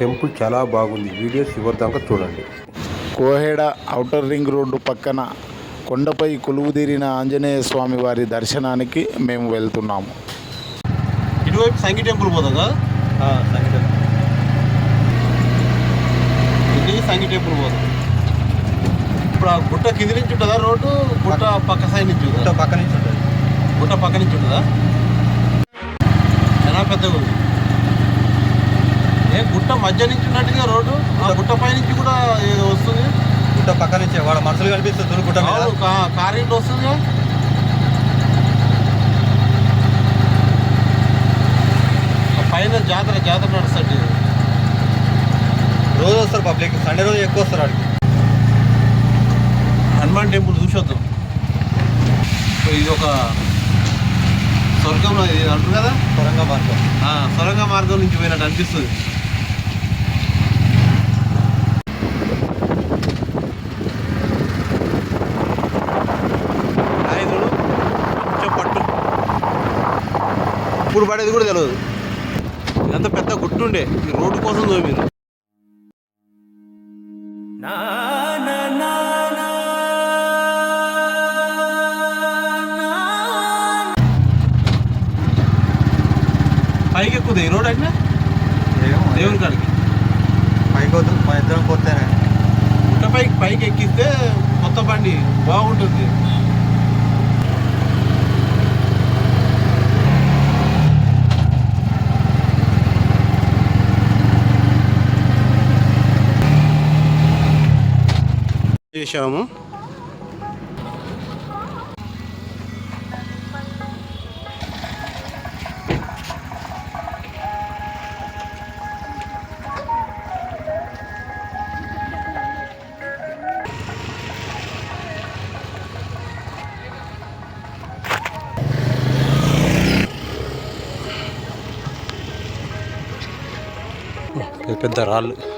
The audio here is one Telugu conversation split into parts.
టెంపుల్ చాలా బాగుంది. వీడియో చివరి దాకా చూడండి. కోహెడ ఔటర్ రింగ్ రోడ్డు పక్కన కొండపై కొలువుదీరిన ఆంజనేయ స్వామి వారి దర్శనానికి మేము వెళ్తున్నాము. ఇటువైపు సంగీ టెంపుల్ పోదాం ఇది సంగీ టెంపుల్ పోదాం ఇప్పుడు ఆ గుట్ట కింది నుంచి ఉంటుందా రోడ్డు? గుట్ట పక్క సైడ్ నుంచి గుట్ట పక్క నుంచి ఉంటుంది. గుట్ట పక్క నుంచి ఉంటుందా? చాలా పెద్దగా ఉంది. ఏ గుట్ట మధ్య నుంచి ఉన్నట్టుగా రోడ్డు? ఆ గుట్ట పై నుంచి కూడా వస్తుంది? గుట్ట పక్క నుంచి వాడు మనుషులు కనిపిస్తుంది గుట్ట కార్ ఇంటి వస్తుంది పైన జాతర జాతర నడుస్తుంది. రోజు వస్తారు పబ్లిక్ సండే రోజు ఎక్కువ వస్తారు ఆడికి. హనుమాన్ టెంపుల్ చూసొద్దాం. ఇది ఒక స్వర్గంలో ఇది అంటారు కదా? సొరంగ మార్గం. ఆ, సొరంగ మార్గం నుంచి పోయినట్టు అనిపిస్తుంది. ఇప్పుడు పడేది కూడా తెలియదు ఇదంతా పెద్ద గుట్టుండే. ఈ రోడ్డు కోసం మీరు పైకి ఎక్కువ ఈ రోడ్ అంటే దేవుని కాడికి. పైకి వద్దు ఇద్దరం పోతేనే. గుట్ట పైకి పైకి ఎక్కిస్తే కొత్త బండి బాగుంటుంది. చేశాము. పెద్ద రాళ్ళు.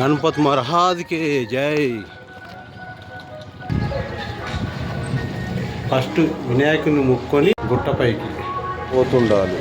గణపతి మహారాజ్కి జై. ఫస్ట్ వినాయకుని ముక్కొని గుట్టపైకి పోతుండాలి.